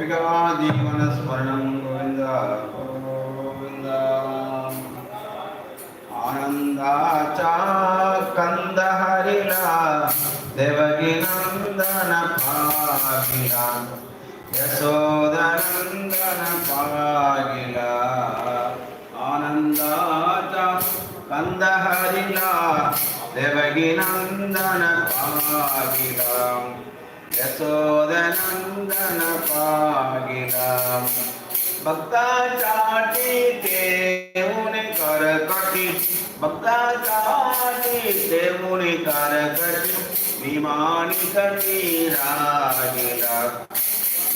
गोपिका जीवनस्मरणं गोविन्द गोविन्द आनन्दाचा कन्दहरिला देवकीनन्दन पागिला यशोदनन्दन पागिला आनन्दाचा कन्दहरिला देवकीनन्दन ಯಶೋದನಂದನ ಪಾಗಿಲ ಭಕ್ತ ಚಾಟಿ ದೇವುನಿ ಕರಕಟಿ ಭಕ್ತ ಚಾಟಿ ದೇವುನಿ ಕರಕಟಿ ವಿಮಾನಿ ಕಟೀರಾಗಿಲ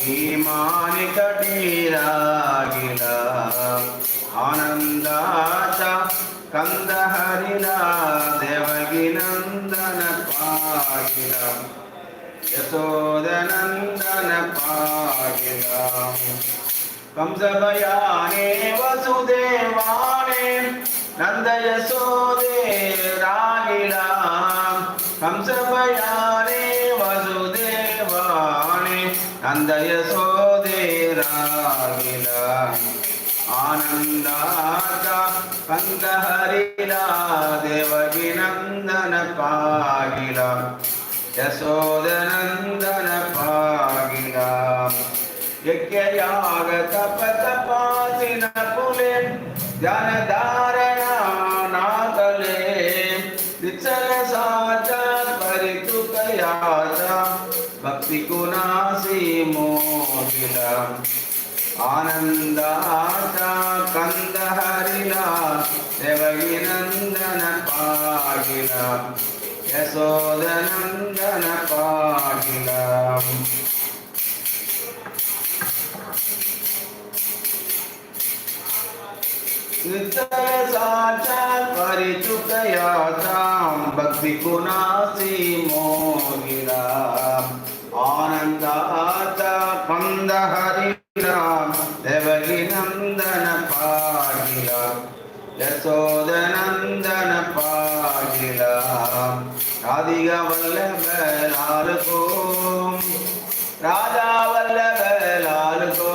ವಿಮಾನಿ ಕಟೀರಾಗಿಲ ಆನಂದಾಚ ಕಂದ ಹರಿಲ ದೇವಗಿನಂದ यशोदनन्दन पागिला कंसभयाने वसुदेवाने नन्द यशोदे रागिला कंसभयाने वसुदेवाने नन्द यशोदे रागिला आनन्दाचा कन्दहरिला देवकी नन्दन पागिला ಯಶೋದನಂದನ ಪಾಗಿಲ ಯಜ್ಞಯಾಗ ತಪ ತಪಾಸಿನ ಪುಲೆ ಧ್ಯಾನ ಧಾರಣ ನಾಗಲೆ ವಿಚಲ ಸಾಚ ಪರಿತು ಕಯಾಚ ಭಕ್ತಿ ಕುನಾಸಿ ಮೋಗಿಲ ಆನಂದಾಚ ಕಂದ ಹರಿಲ ದೇವಗಿ ನಂದನ ಪಾಗಿಲ యశోదనందన పాటిలాం నిత్య సాక్షాత్ పరిచుతయాతాం భక్తి గుణాసి మోగిరాం ఆనందాత కందహరిరాం దేవగి నందన పాటిలాం యశోదనందన పాటిలాం ராதிக வல்லவர் லாலுகோ ராஜா வல்லவர் லாலுகோ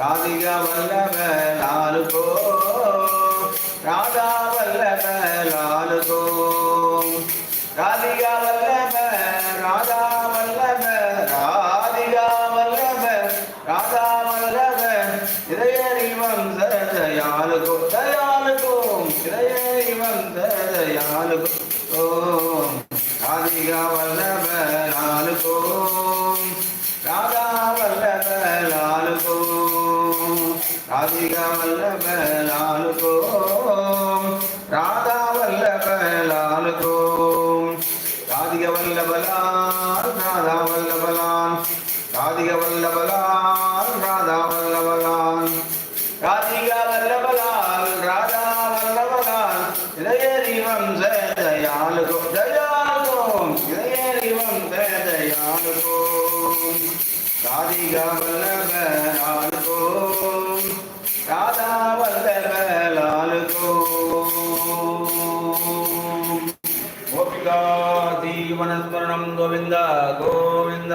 ராதிக வல்லவர் லாலுகோ ராஜா வல்லவர் லாலுகோ ராதிக வல்லவர் ராஜா வல்லவர் ராதிகா வல்லவர் ராஜா வல்லப இதயரிவம் தயாலுகோ தயாலுகோ இதயரிவம் தயாலுகோ ఓం రాధిగా వల్లభ నాలుకో రాధా వల్లభ నాలుకో రాధిగా వల్లభ నాలుకో రాధా వల్లభ నాలుకో దయాలుగో దయాలుగో ఇదయం దయాలుగో రాధిగా వల్లభ లాలుగో రాధా వల్లభ లాలుగో గోపికా దీవన స్మరణం గోవింద గోవింద.